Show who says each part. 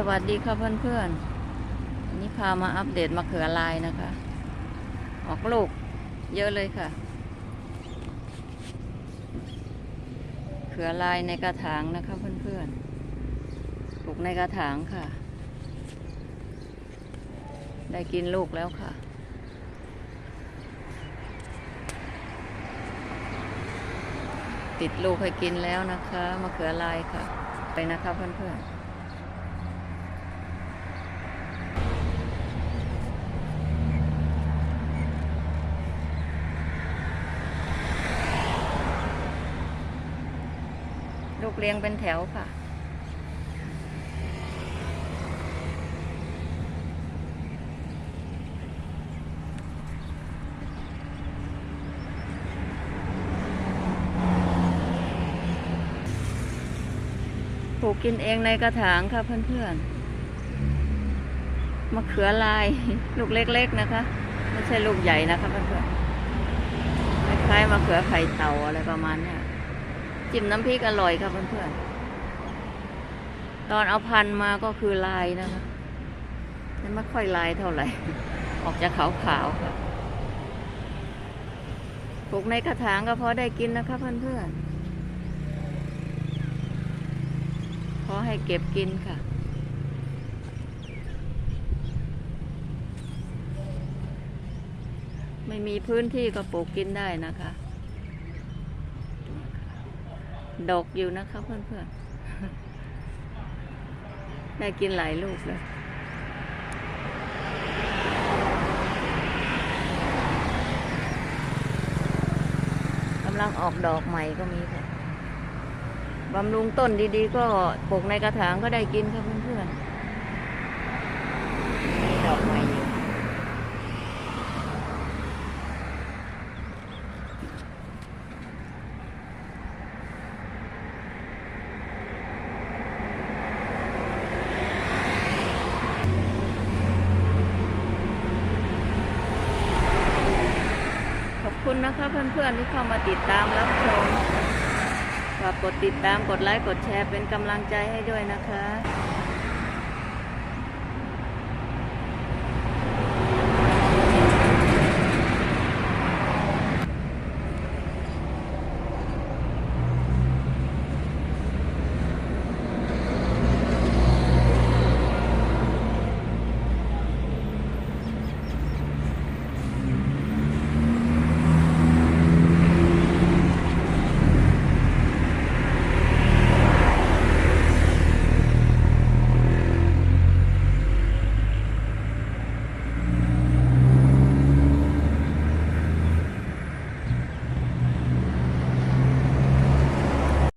Speaker 1: สวัสดีค่ะเพื่อนๆวันนี้พามาอัปเดตมะเขือลายนะคะ ออกลูกเยอะเลยค่ะ เขือลายในกระถางนะคะเพื่อนๆปลูกในกระถางค่ะ ได้กินลูกแล้วค่ะติดลูกให้กินแล้วนะคะมะเขือลายค่ะ ไปนะคะเพื่อนๆ ลูกเรียงเป็นแถวค่ะ ปลูกกินเองในกระถางค่ะเพื่อนๆมะเขือลายลูกเล็ก ๆ นะคะ ไม่ใช่ลูกใหญ่นะคะเพื่อนๆคล้ายๆมะเขือไข่เต่าอะไรประมาณเนี้ย จิ้มน้ำพริกอร่อยค่ะเพื่อนๆ ตอนเอาพันธุ์มาก็คือลายนะคะแต่ไม่ค่อยลายเท่าไหร่ ออกจะขาวๆค่ะปลูกในกระถางก็พอได้กินนะคะเพื่อนๆ พอให้เก็บกินค่ะ ไม่มีพื้นที่ก็ปลูกกินได้นะคะ ดกอยู่นะคะเพื่อนๆ ได้กินหลายลูกเลยกำลังออกดอกใหม่ก็มีค่ะบำรุงต้นดีๆ ก็ปลูกในกระถางก็ได้กินค่ะเพื่อนๆมีดอกใหม่อยู่ ขอบคุณ นะคะเพื่อนๆที่เข้ามาติดตามรับชมฝากกดติดตามกดไลค์กดแชร์เป็นกำลังใจให้ด้วยนะคะ